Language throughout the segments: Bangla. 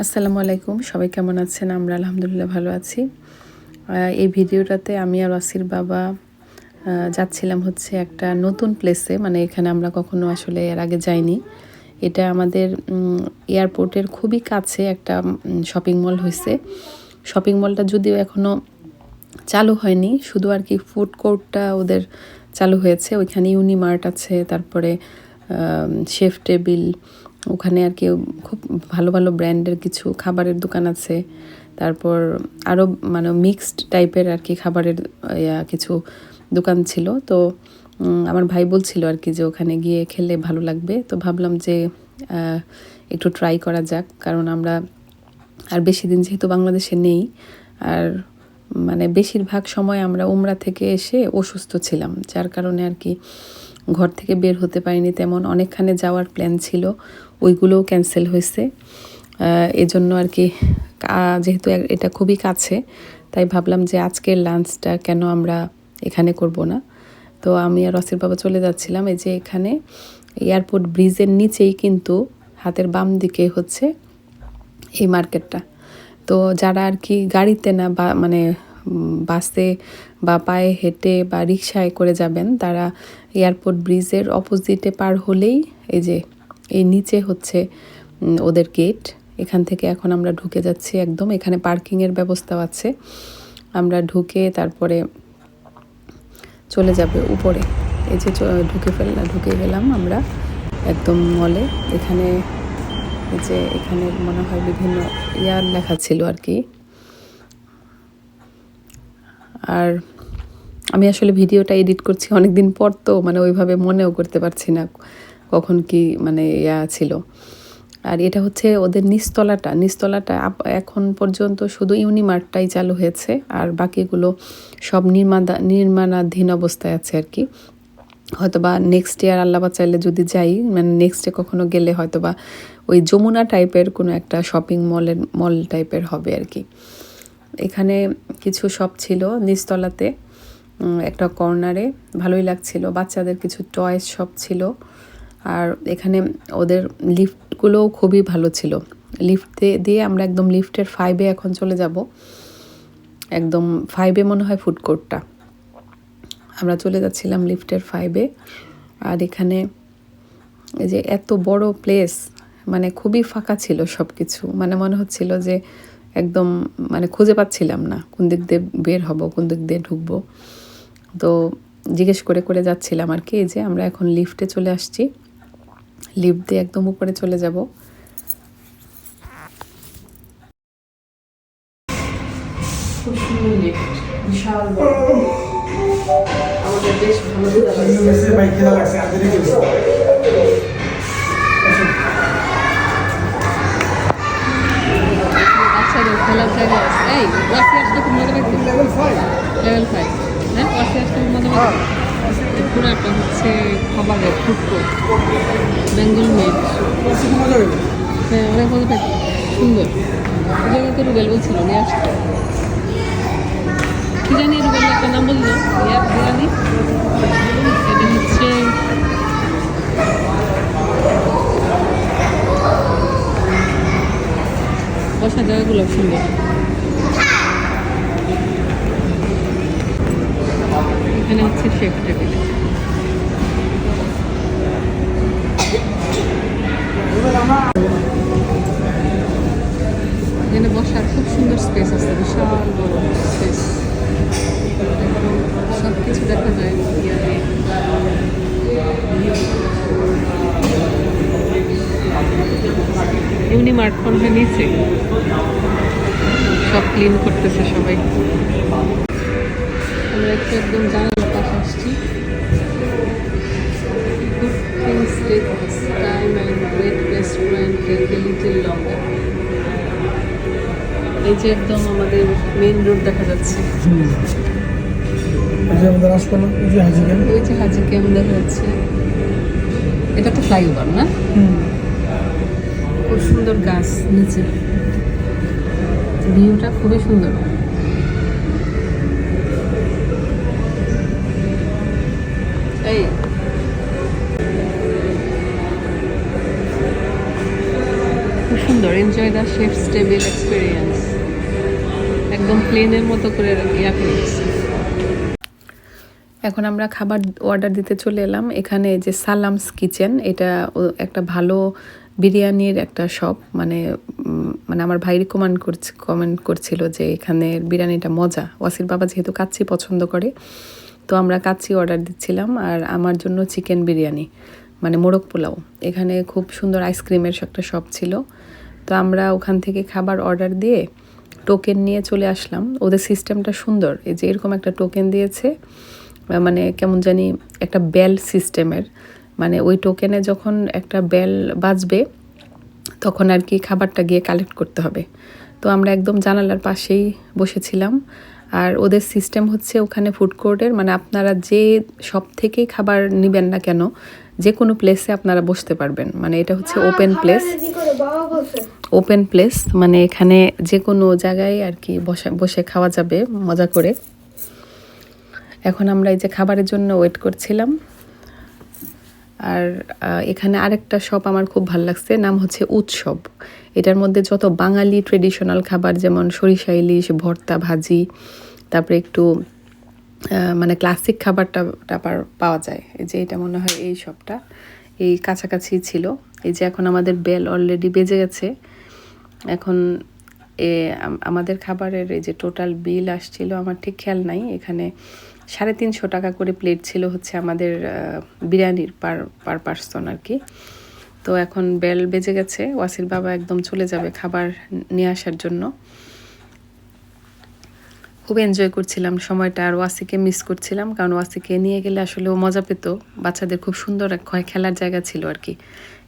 আসসালামু আলাইকুম। সবাই কেমন আছেন? আমরা আলহামদুলিল্লাহ ভালো আছি। এই ভিডিওটাতে আমি আর ওয়াসির বাবা যাচ্ছিলাম হচ্ছে একটা নতুন প্লেসে মানে এখানে আমরা কখনো আসলে এর আগে যাইনি। এটা আমাদের এয়ারপোর্টের খুবই কাছে একটা শপিং মল হয়েছে শপিং মলটা যদিও এখনও চালু হয়নি, শুধু আর কি ফুড কোর্টটা ওদের চালু হয়েছে। ওইখানে ইউনিমার্ট আছে, তারপরে শেফ টেবিল ওখানে আর কি খুব ভালো ভালো ব্র্যান্ডের কিছু খাবারের দোকান আছে। তারপর আরও মানে মিক্সড টাইপের আর কি খাবারের কিছু দোকান ছিল। তো আমার ভাই বলছিল আর কি যে ওখানে গিয়ে খেলে ভালো লাগবে। তো ভাবলাম যে একটু ট্রাই করা যাক। কারণ আমরা আর বেশি দিন যেহেতু বাংলাদেশে নেই, আর মানে বেশিরভাগ সময় আমরা উমরা থেকে এসে অসুস্থ ছিলাম। যার কারণে আর কি ঘর থেকে বের হতে পারিনি, তেমন অনেকখানে যাওয়ার প্ল্যান ছিল, ওইগুলোও ক্যান্সেল হয়েছে। এজন্য আর কি যেহেতু এটা খুবই কাছে, তাই ভাবলাম যে আজকের লাঞ্চটা কেন আমরা এখানে করব না। তো আমি আর রসির বাবা চলে যাচ্ছিলাম, এই যে এখানে এয়ারপোর্ট ব্রিজের নিচেই কিন্তু হাতের বাম দিকে হচ্ছে এই মার্কেটটা তো যারা আর কি গাড়িতে না বা মানে বাসে বা পায়ে হেঁটে বা রিক্সায় করে যাবেন, তারা এয়ারপোর্ট ব্রিজের অপোজিটে পার হলেই এই যে, এই নিচে হচ্ছে ওদের গেট। এখান থেকে এখন আমরা ঢুকে যাচ্ছি একদম। এখানে পার্কিংয়ের ব্যবস্থাও আছে। আমরা ঢুকে তারপরে চলে যাবে উপরে। এই যে ঢুকে ফেললাম ঢুকে গেলাম আমরা একদম মলে। এখানে যে এখানে মনে হয় বিভিন্ন ইয়ার লেখা ছিল আর কি। আর আমি আসলে ভিডিওটা এডিট করছি অনেক দিন পর তো মানে ওইভাবে মনেও করতে পারছি না কখন কি মানে ইয়া ছিল। আর এটা হচ্ছে ওদের নিচতলাটা। আপ- এখন পর্যন্ত শুধু ইউনিমার্টটাই চালু হয়েছে আর বাকিগুলো সব নির্মাণা নির্মাণাধীন অবস্থায় আছে আর কি। হয়তোবা নেক্সট ইয়ার আল্লাহ চাইলে যদি যাই মানে নেক্সটে কখনো গেলে হয়তোবা ওই যমুনা টাইপের কোনো একটা শপিং মলের মল টাইপের হবে আর কি। এখানে কিছু শপ ছিল নিচতলাতে একটা কর্নারে ভালোই লাগছিল। বাচ্চাদের কিছু টয়েস শপ ছিল। আর এখানে ওদের লিফটগুলোও খুবই ভালো ছিল। লিফট দিয়ে আমরা একদম লিফটের ফাইভে এখন চলে যাব। একদম ফাইভে মনে হয় ফুড কোর্টটা আমরা চলে যাচ্ছিলাম লিফটের ফাইভে আর এখানে যে এত বড় প্লেস মানে খুবই ফাঁকা ছিল সব কিছু মানে মনে হচ্ছিল যে একদম মানে খুঁজে পাচ্ছিলাম না কোন দিক দিয়ে বের হব কোন দিক দিয়ে ঢুকবো। তো জিজ্ঞেস করে করে যাচ্ছিলাম আর কি এই যে আমরা এখন লিফটে চলে আসছি। লিফট দিয়ে একদম উপরে চলে যাব। আমাদের বেশ ভালো লাগছে জায়গা আছে এই ওয়াসি আসতে খুব মজা পাইছি লেভেল ফাইভ লেভেল ফাইভ হ্যাঁ ওয়াসি আসতে খুব মজা পাইছি পুরাটা হচ্ছে খাবারের ফুড কোর্ট বেঙ্গল মেড হ্যাঁ অনেক মজা পাইছি সুন্দর। ওই জায়গাতে রুবেল বলছিল নিয়ে আসতে। কি জানি রুবেল একটা নাম বলল ইয়ার বিরিয়ানি এটা হচ্ছে বসার জায়গাগুলো সুন্দর এখানে হচ্ছে শেফ টেবিল এখানে বসার খুব সুন্দর স্পেস আছে বিশাল বড় স্পেস সব কিছু দেখা যায় ইয়ারে। ইউনিমার্ট মনে হয় নিচে সব ক্লিন করতেছে সবাই। আমরা একটু একদম জানালার পাশে আসছি। a little longer. এই যে একদম আমাদের মেইন রোড দেখা যাচ্ছে। এই যে আমাদের আসপানা এই যে হাজি গেল ওই যে হাজি ক্যাম্প দেখা যাচ্ছে। এটা তো ফ্লাইওভার না? খুব সুন্দর গাছ নিচে। ভিউটা খুবই সুন্দর। এই। খুব সুন্দর enjoy the chef's table experience একদম প্লেনের মতো করে ইয়া এখন আমরা খাবার অর্ডার দিতে চলে এলাম। এখানে যে সালামস কিচেন এটা একটা ভালো বিরিয়ানির একটা শপ মানে মানে আমার ভাই রিকমেন্ড করছে কমেন্ট করছিল যে এখানের বিরিয়ানিটা মজা। ওয়াসির বাবা যেহেতু কাচ্চি পছন্দ করে, তো আমরা কাচ্চি অর্ডার দিচ্ছিলাম আর আমার জন্য চিকেন বিরিয়ানি মানে মোরগ পোলাও। এখানে খুব সুন্দর আইসক্রিমের একটা শপ ছিল। তো আমরা ওখান থেকে খাবার অর্ডার দিয়ে টোকেন নিয়ে চলে আসলাম। ওদের সিস্টেমটা সুন্দর, এই যে এরকম একটা টোকেন দিয়েছে মানে কেমন জানি একটা বেল সিস্টেমের মানে ওই টোকেনে যখন একটা বেল বাজবে তখন আর কি খাবারটা গিয়ে কালেক্ট করতে হবে। তো আমরা একদম জানালার পাশেই বসেছিলাম। আর ওদের সিস্টেম হচ্ছে ওখানে ফুড কোর্টের মানে আপনারা যে সব থেকেই খাবার নেবেন না কেন যে কোনো প্লেসে আপনারা বসতে পারবেন। মানে এটা হচ্ছে ওপেন প্লেস ওপেন প্লেস মানে এখানে যে কোনো জায়গায় আর কি বসে বসে খাওয়া যাবে মজা করে। এখন আমরা এই যে খাবারের জন্য ওয়েট করছিলাম। আর এখানে আরেকটা শপ আমার খুব ভালো লাগছে, নাম হচ্ছে উৎসব। এটার মধ্যে যত বাঙালি ট্রেডিশনাল খাবার যেমন সরিষা ইলিশ, ভর্তা, ভাজি, তারপরে একটু মানে ক্লাসিক খাবারটা টা পার- পাওয়া যায়। এই যে এটা মনে হয় এই শপটা এই কাছাকাছি ছিল। এই যে এখন আমাদের বেল অলরেডি বেজে গেছে। এখন এ আমাদের খাবারের এই যে টোটাল বিল আসছিল, আমার ঠিক খেয়াল নাই। এখানে সাড়ে তিনশো টাকা করে প্লেট ছিল হচ্ছে আমাদের বিরিয়ানির পার পার পার্সন আর কি। তো এখন বেল বেজে গেছে, ওয়াসির বাবা একদম চলে যাবে খাবার নিয়ে আসার জন্য। খুব এনজয় করছিলাম সময়টা আর ওয়াসিকে মিস করছিলাম, কারণ ওয়াসিকে নিয়ে গেলে আসলে ও মজা পেত। বাচ্চাদের খুব সুন্দর এক খেলার জায়গা ছিল আর কি।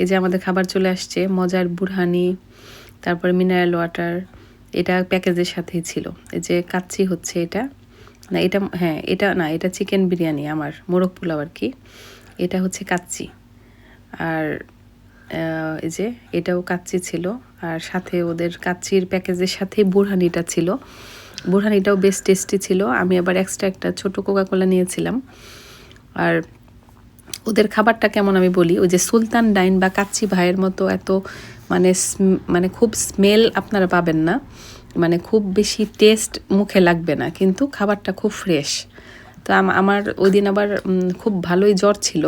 এই যে আমাদের খাবার চলে আসছে, মজার বুরহানি, তারপরে মিনারেল ওয়াটার এটা প্যাকেজের সাথেই ছিল। এই যে কাচ্চি হচ্ছে এটা। না, এটা হ্যাঁ এটা না, এটা চিকেন বিরিয়ানি আমার, মোরগ পোলাও আর কি। এটা হচ্ছে কাচ্চি। আর এই যে, এটাও কাচ্চি ছিল। আর সাথে ওদের কাচ্চির প্যাকেজের সাথে বুরহানিটা ছিল। বুরহানিটাও বেশ টেস্টি ছিল। আমি আবার এক্সট্রা একটা ছোটো কোকাকোলা নিয়েছিলাম। আর ওদের খাবারটা কেমন আমি বলি, ওই যে সুলতান ডাইন বা কাচ্চি ভাইয়ের মতো এত মানে মানে খুব স্মেল আপনারা পাবেন না। মানে খুব বেশি টেস্ট মুখে লাগবে না, কিন্তু খাবারটা খুব ফ্রেশ তো আমার ওই দিন আবার খুব ভালোই জ্বর ছিল,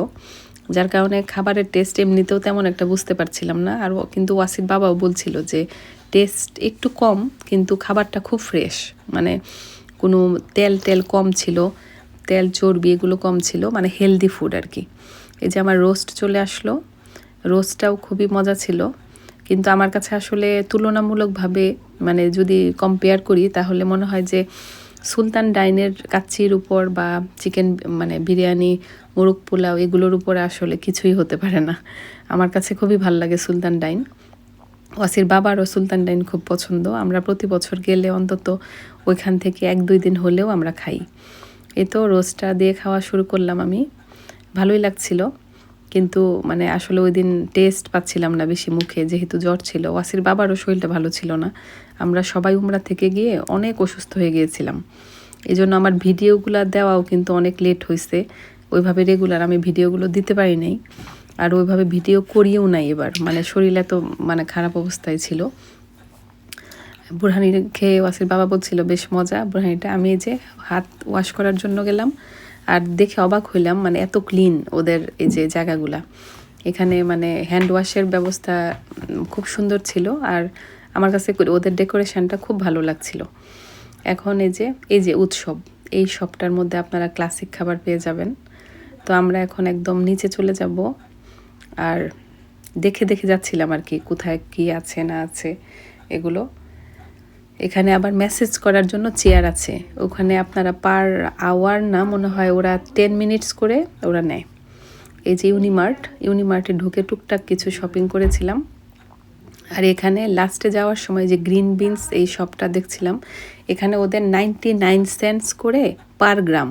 যার কারণে খাবারের টেস্ট এমনিতেও তেমন একটা বুঝতে পারছিলাম না। আর কিন্তু ওয়াসির বাবাও বলছিল যে টেস্ট একটু কম, কিন্তু খাবারটা খুব ফ্রেশ মানে কোনো তেল টেল কম ছিল, তেল চর্বি এগুলো কম ছিল মানে হেলদি ফুড আর কি এই যে আমার রোস্ট চলে আসলো রোস্টটাও খুবই মজা ছিল, কিন্তু আমার কাছে আসলে তুলনামূলকভাবে মানে যদি কম্পেয়ার করি, তাহলে মনে হয় যে সুলতান ডাইনের কাচ্চির উপর বা চিকেন মানে বিরিয়ানি, মোরগ পোলাও এগুলোর উপরে আসলে কিছুই হতে পারে না। আমার কাছে খুবই ভালো লাগে সুলতান ডাইন। ওয়াসির বাবারও সুলতান ডাইন খুব পছন্দ। আমরা প্রতি বছর গেলে অন্তত ওইখান থেকে এক দুই দিন হলেও আমরা খাই। এই তো রোস্টটা দিয়ে খাওয়া শুরু করলাম আমি। ভালোই লাগছিল। কিন্তু মানে আসলে ওই দিন টেস্ট পাচ্ছিলাম না বেশি মুখে, যেহেতু জ্বর ছিল। ওয়াসির বাবারও শরীরটা ভালো ছিল না। আমরা সবাই উমরা থেকে গিয়ে অনেক অসুস্থ হয়ে গিয়েছিলাম। এই জন্য আমার ভিডিওগুলো দেওয়াও কিন্তু অনেক লেট হয়েছে ওইভাবে রেগুলার আমি ভিডিওগুলো দিতে পারি নাই। আর ওইভাবে ভিডিও করিও নাই এবার। মানে শরীর এত মানে খারাপ অবস্থায় ছিল। বুরহানি খেয়ে ওয়াসির বাবা বলছিল, বেশ মজা বুরহানিটা আমি যে হাত ওয়াশ করার জন্য গেলাম। আর দেখে অবাক হইলাম মানে এত ক্লিন ওদের এই যে জায়গাগুলা। এখানে মানে হ্যান্ড ওয়াশের ব্যবস্থা খুব সুন্দর ছিল। আর আমার কাছে ওদের ডেকোরেশনটা খুব ভালো লাগছিল। এখন এই যে এই যে উৎসব, এই সবটার মধ্যে আপনারা ক্লাসিক খাবার পেয়ে যাবেন। তো আমরা এখন একদম নিচে চলে যাব। আর দেখে দেখে যাচ্ছিলাম আর কি, কোথায় কি আছে না আছে এগুলো। এখানে আবার মেসেজ করার জন্য চেয়ার আছে। ওখানে আপনারা পার আওয়ার না, মনে হয় ওরা টেন মিনিটস করে ওরা নেয়। এই যে ইউনিমার্ট ইউনিমার্টে ঢুকে টুকটাক কিছু শপিং করেছিলাম। আর এখানে লাস্টে যাওয়ার সময় যে গ্রিন বিনস এই শপটা দেখছিলাম, এখানে ওদের নাইনটি নাইন সেন্টস করে পার গ্রাম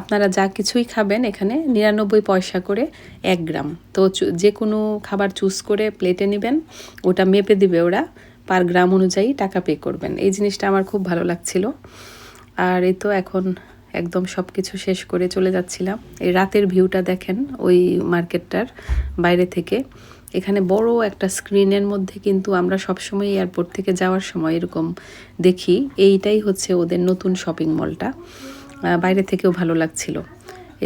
আপনারা যা কিছুই খাবেন এখানে নিরানব্বই পয়সা করে এক গ্রাম তো যে কোনো খাবার চুজ করে প্লেটে নেবেন, ওটা মেপে দিবে ওরা পার গ্রাম অনুযায়ী টাকা পে করবেন। এই জিনিসটা আমার খুব ভালো লাগছিল। আর এই তো এখন একদম সব কিছু শেষ করে চলে যাচ্ছিলাম। এই রাতের ভিউটা দেখেন ওই মার্কেটটার বাইরে থেকে। এখানে বড় একটা স্ক্রিনের মধ্যে কিন্তু আমরা সবসময় এয়ারপোর্ট থেকে যাওয়ার সময় এরকম দেখি। এইটাই হচ্ছে ওদের নতুন শপিং মলটা বাইরে থেকেও ভালো লাগছিল।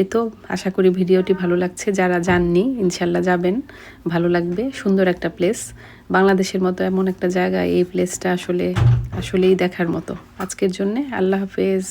এ তো আশা করি ভিডিওটি ভালো লাগছে। যারা যাননি ইনশাল্লাহ যাবেন। ভালো লাগবে। সুন্দর একটা প্লেস বাংলাদেশের মতো এমন একটা জায়গা এই প্লেসটা আসলে, আসলেই দেখার মতো। আজকের জন্যে আল্লাহ হাফেজ।